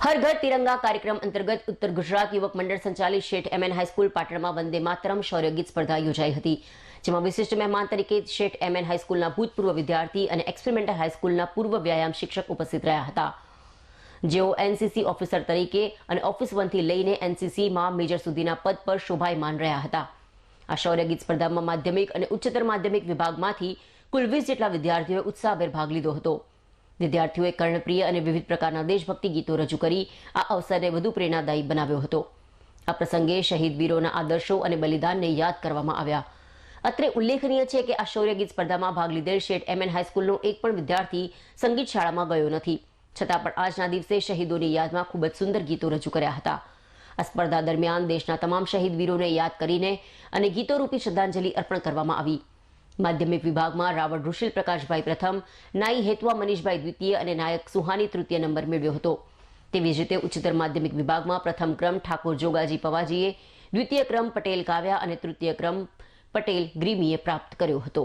હર ઘર તિરંગા કાર્યક્રમ અંતર્ગત ઉત્તર ગુજરાત યુવક મંડળ સંચાલિત શેઠ એમએન હાઈસ્કૂલ પાટણમાં વંદે માતરમ શૌર્ય ગીત સ્પર્ધા યોજાઈ હતી, જેમાં વિશિષ્ટ મહેમાન તરીકે શેઠ એમએન હાઈસ્કૂલના ભૂતપૂર્વ વિદ્યાર્થી અને એક્સપેરિમેન્ટલ હાઈસ્કૂલના પૂર્વ વ્યાયામ શિક્ષક ઉપસ્થિત રહ્યા હતા. જેઓ એનસીસી ઓફિસર તરીકે અને ઓફિસ વનથી લઈને એનસીસીમાં મેજર સુધીના પદ પર શોભાયમાન રહ્યા હતા. આ શૌર્ય ગીત સ્પર્ધામાં માધ્યમિક અને ઉચ્ચતર માધ્યમિક વિભાગમાંથી કુલ વીસ જેટલા વિદ્યાર્થીઓએ ઉત્સાહભેર ભાગ લીધો હતો. વિદ્યાર્થીઓએ કર્ણપ્રિય અને વિવિધ પ્રકારના દેશભક્તિ ગીતો રજૂ કરી આ અવસરને વધુ પ્રેરણાદાયી બનાવ્યો હતો. આ પ્રસંગે શહીદ વીરોના આદર્શો અને બલિદાનને યાદ કરવામાં આવ્યા. અત્રે ઉલ્લેખનીય છે કે આ શૌર્ય ગીત સ્પર્ધામાં ભાગ લીધેલ શેઠ એમએન હાઈસ્કૂલનો એક પણ વિદ્યાર્થી સંગીત શાળામાં ગયો નથી. છતાં પણ આજના દિવસે શહીદોની યાદમાં ખૂબ જ સુંદર ગીતો રજૂ કર્યા હતા. આ સ્પર્ધા દરમિયાન દેશના તમામ શહીદ વીરોને યાદ કરીને અને ગીતોરૂપી શ્રદ્ધાંજલિ અર્પણ કરવામાં આવી. માધ્યમિક વિભાગમાં રાવળ ઋષિલ પ્રકાશભાઈ પ્રથમ, નાઈ હેતવા મનીષભાઈ દ્વિતીય અને નાયક સુહાની તૃતીય નંબર મેળવ્યો હતો. તેવી જ રીતે ઉચ્ચતર માધ્યમિક વિભાગમાં પ્રથમ ક્રમ ઠાકોર જોગાજી પવાજીએ, દ્વિતીય ક્રમ પટેલ કાવ્યા અને તૃતીય ક્રમ પટેલ ગ્રીમીએ પ્રાપ્ત કર્યો હતો.